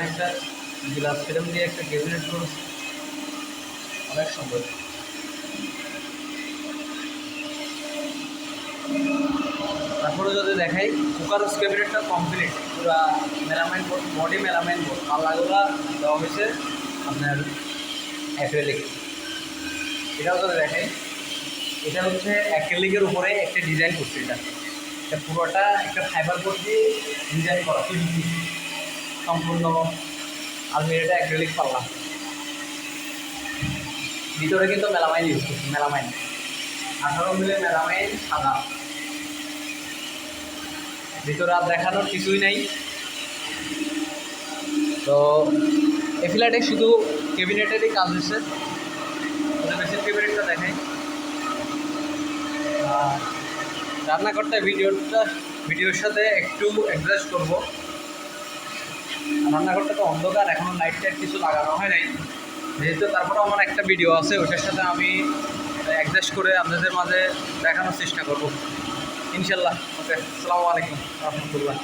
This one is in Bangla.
এখানে একটা গ্লাস ফিল্ম দিয়ে একটা ক্যাবিনেট করেছে অনেক সুন্দর। তারপরে যদি দেখাই কুকারস ক্যাবিনেটটা কমপ্লিট পুরা melamine board body melamine board পাল্লাগুলা দেওয়া হয়েছে আপনার অ্যাক্রেলিক এটাও যদি দেখাই, এটা হচ্ছে অ্যাক্রেলিকের উপরে একটা ডিজাইন করছে এটা। এটা পুরোটা একটা ফাইবার বোর্ড দিয়ে ডিজাইন করা। সম্পূর্ণ আলমিরাটা অ্যাক্রেলিক পাল্লা। ভিতরে কিন্তু মেলামাইন ইউজ করছি, মেলামাইন। আঠারো মিলে মেলামাইন সাদা। ভিতরে আর দেখানোর কিছুই নাই। তো এ ফ্ল্যাটে শুধু ক্যাবিনেটেরই কাজ হচ্ছে মেশিন ক্যাবিনেটটা দেখাই। রান্নাঘরটা ভিডিওটা ভিডিওর সাথে একটু অ্যাডজাস্ট করব। রান্নাঘরটা তো অন্ধকার এখনও লাইট টাইট কিছু লাগানো হয় নাই। যেহেতু তারপরে আমার একটা ভিডিও আছে, ওটার সাথে আমি অ্যাডজাস্ট করে আপনাদের মাঝে দেখানোর চেষ্টা করব। ইনশাল্লাহ, ওকে, আসসালামু আলাইকুম, রহমতুল্লাহ।